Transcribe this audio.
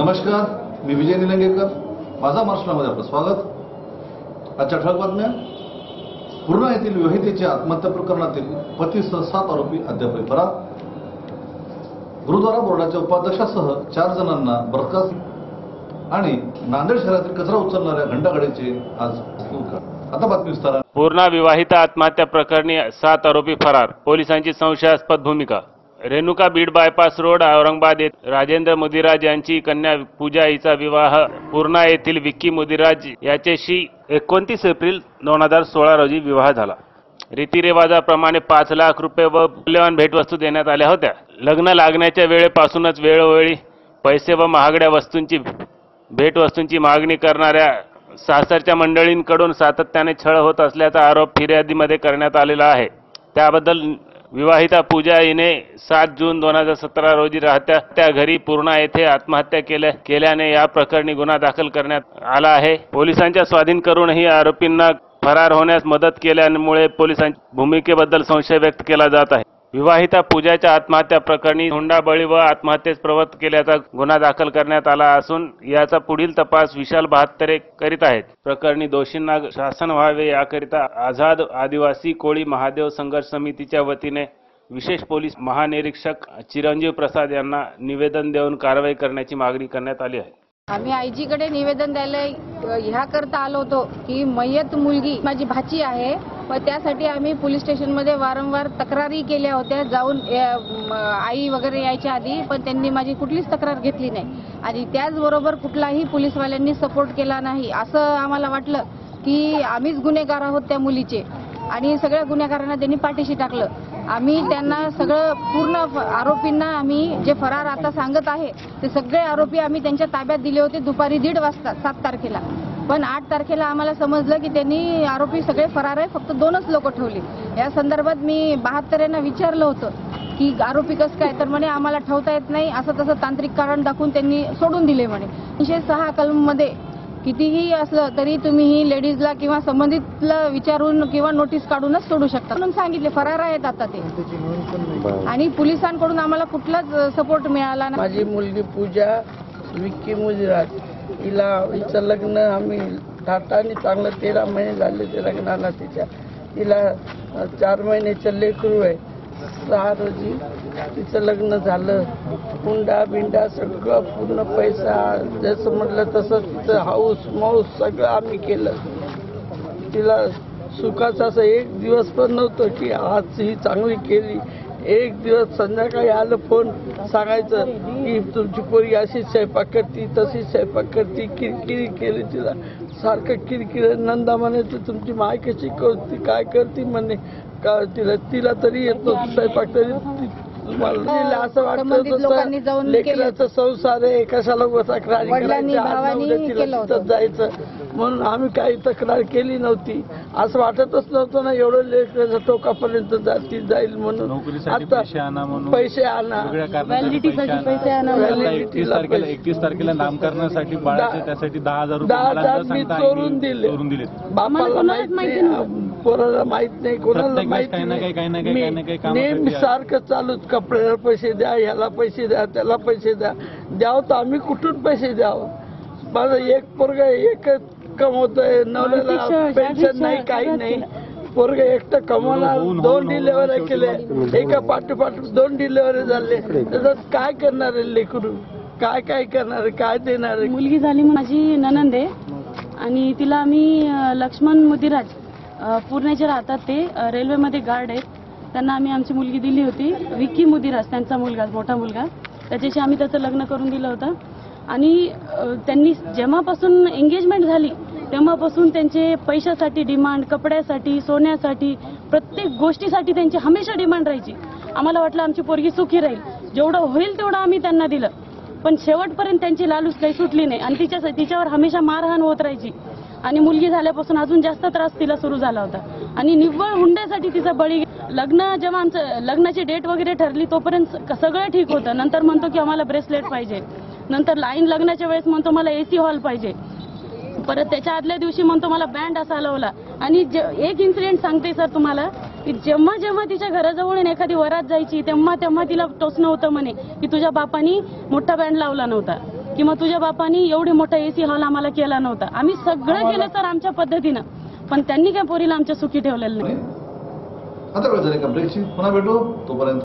नमस्कार मी विजय निलंगेकर. माझा महाराष्ट्रामध्ये आपलं स्वागत. आजच्या ठळक बातम्या. पूर्णा येथील विवाहितेच्या आत्महत्या प्रकरणातील पतीसह सात आरोपी अद्यापही फरार. गुरुद्वारा बोर्डाच्या उपाध्यक्षासह चार जणांना बरखास्त आणि नांदेड शहरातील कचरा उचलणाऱ्या घंटागाडीचे आज आता बातमी विस्तारा पूर्णा विवाहित आत्महत्या प्रकरणी सात आरोपी फरार. पोलिसांची संशयास्पद भूमिका. रेणुका बीड बायपास रोड औरंगाबाद येथे राजेंद्र मुदिराज यांची कन्या पूजा हिचा विवाह पूर्णा येथील विक्की मुदिराज याच्याशी एकोणतीस एप्रिल दोन हजार सोळा रोजी विवाह झाला. रीतिरिवाजाप्रमाणे पाच लाख रुपये व मूल्यवान भेटवस्तू देण्यात आल्या होत्या. लग्न लागण्याच्या वेळेपासूनच वेळोवेळी पैसे व महागड्या वस्तूंची भेटवस्तूंची मागणी करणाऱ्या सासरच्या मंडळींकडून सातत्याने छळ होत असल्याचा आरोप फिर्यादीमध्ये करण्यात आलेला आहे. त्याबद्दल विवाहिता पूजा हिने सात जून दोन हजार सतरा रोजी राहत्या त्या घरी पूर्णा येथे आत्महत्या केल्या केल्याने या प्रकरणी गुन्हा दाखल करण्यात आला आहे. पोलिसांच्या स्वाधीन करूनही आरोपींना फरार होण्यास मदत केल्यामुळे पोलिसांच्या भूमिकेबद्दल संशय व्यक्त केला जात आहे. विवाहिता पूजाच्या आत्महत्या प्रकरणी हुंडाबळी व आत्महत्येस प्रवृत्त केल्याचा गुन्हा दाखल करण्यात आला असून याचा पुढील तपास विशाल बहात्तरे करीत आहेत. प्रकरणी दोषींना शासन व्हावे याकरिता आझाद आदिवासी कोळी महादेव संघर्ष समितीच्या वतीने विशेष पोलीस महानिरीक्षक चिरंजीव प्रसाद यांना निवेदन देऊन कारवाई करण्याची मागणी करण्यात आली आहे. आम्ही आयजीकडे निवेदन द्यायला ह्या करता आलो होतो की मयत मुलगी माझी भाची आहे व त्यासाठी आम्ही पोलीस स्टेशनमध्ये वारंवार तक्रारी केल्या होत्या. जाऊन आई वगैरे यायच्या आधी पण त्यांनी माझी कुठलीच तक्रार घेतली नाही. आणि त्याचबरोबर कुठलाही पोलीसवाल्यांनी सपोर्ट केला नाही. असं आम्हाला वाटलं की आम्हीच गुन्हेगार आहोत त्या मुलीचे. आणि सगळ्या गुन्हेगारांना त्यांनी पाठीशी टाकलं. आम्ही त्यांना सगळं पूर्ण आरोपींना आम्ही जे फरार आता सांगत आहे ते सगळे आरोपी आम्ही त्यांच्या ताब्यात दिले होते दुपारी दीड वाजता सात तारखेला. पण आठ तारखेला आम्हाला समजलं की त्यांनी आरोपी सगळे फरार आहे फक्त दोनच लोक ठेवले. या संदर्भात मी बहात्तर यांना विचारलं होतं की आरोपी कसं काय? तर म्हणे आम्हाला ठेवता येत नाही असं तसं तांत्रिक कारण दाखवून त्यांनी सोडून दिले म्हणे. तीनशे सहा कलममध्ये कितीही असलं तरी तुम्ही ही लेडीजला किंवा संबंधितला विचारून किंवा नोटीस काढूनच सोडू शकता. म्हणून सांगितले फरार आहेत आता ते. आणि पोलिसांकडून आम्हाला कुठलाच सपोर्ट मिळाला नाही. माझी मुलगी पूजा विक्की मुजराज हिला हिचं लग्न आम्ही थाटाने चांगलं तेरा महिने झाले ते लग्नाला तिच्या. तिला चार महिन्याचं लेकरू आहे. सहा रोजी तिचं लग्न झालं. हुंडा बिंडा सगळं पूर्ण पैसा जसं म्हटलं तसं तिचं हाऊस माऊस सगळं आम्ही केलं. तिला सुखाचं असं एक दिवस पण नव्हतं की आज ही चांगली केली. एक दिवस संध्याकाळी आलं फोन सांगायचं की तुमची पोरी अशीच स्वयंपाक करती तशीच स्वयंपाक करती किरकिरी केली तिला. सारखं किरकिर नंदा म्हणायचं तुमची माय कशी करती काय करती म्हणे? का तिला तिला तरी येतो स्वयंपाक तरी. ती- तुम्हाला तिला असं वाटत लेकराचा संसार आहे कशाला तक्रारी जायचं. म्हणून आम्ही काही तक्रार केली नव्हती. असं वाटतच नव्हतं ना एवढं लेकराच्या टोकापर्यंत जातील जाईल म्हणून. नोकरीसाठी आता पैसे आणा एकतीस तारखेला पैसे. एकतीस तारखेला नामकरणासाठी त्यासाठी दहा हजार मी. चोरून दिले. बापाला माहीत नाही पोराला माहीत नाही कोणाला माहीत काही ना काही, काही ना काही, मी काही ना काही कामं नेहमी. सारखं चालूच कपड्याला पैसे द्या ह्याला पैसे द्या त्याला पैसे द्या. द्यावं तर आम्ही कुठून पैसे द्यावं? माझं एक पोरग एक कमवतोय नवऱ्याला पेन्शन नाही काही नाही. पोरग एकटं कमवणार होऊन- होऊन- दोन होऊन- डिलेवऱ्या शेवटी केले एका पाठोपाठ दोन डिलेवरी झाले. त्याच्यात काय करणार आहे लेकरू? काय काय करणार? काय देणार आहे? मुलगी झाली माझी ननंद आहे. आणि तिला आम्ही लक्ष्मण मुदिराज. अ, जे राहतात ते रेल्वेमध्ये गार्ड आहेत. त्यांना आम्ही आमची मुलगी दिली होती विक्की मुदिरास त्यांचा मुलगा मोठा मुलगा. त्याच्याशी आम्ही त्याचं लग्न करून दिलं होतं. आणि त्यांनी जेव्हापासून एंगेजमेंट झाली तेव्हापासून त्यांचे पैशासाठी डिमांड कपड्यासाठी सोन्यासाठी प्रत्येक गोष्टीसाठी त्यांची हमेशा डिमांड राहायची. आम्हाला वाटलं आमची पोरगी सुखी राहील. जेवढं होईल तेवढं आम्ही त्यांना दिलं. पण शेवटपर्यंत त्यांची लालूच काही सुटली नाही. आणि तिच्या तिच्यावर हमेशा मारहाण होत राहायची. आणि मुलगी झाल्यापासून अजून जास्त त्रास तिला सुरू झाला होता. आणि निव्वळ हुंड्यासाठी तिचा बळी लग्न जेव्हा आमचं लग्नाची डेट वगैरे ठरली तोपर्यंत सगळं ठीक होतं. नंतर म्हणतो की आम्हाला ब्रेसलेट पाहिजे. नंतर लाईन लग्नाच्या वेळेस म्हणतो मला एसी हॉल पाहिजे. परत त्याच्या आदल्या दिवशी म्हणतो मला बँड असा लावला. आणि जे- एक इन्सिडेंट सांगते सर तुम्हाला की जेव्हा जेव्हा तिच्या घराजवळून एखादी वरात जायची तेव्हा तेव्हा तिला टोचणं होतं म्हणे की तुझ्या बापानी मोठा बँड लावला नव्हता. किंवा तुझ्या बापानी एवढी मोठा एसी हॉल आम्हाला केला नव्हता. आम्ही सगळं केलं तर आमच्या पद्धतीनं. पण त्यांनी काय पोरीला आमच्या सुखी ठेवलेलं नाही. आता वेळ झाली का ब्रेकची पुन्हा भेटू. तोपर्यंत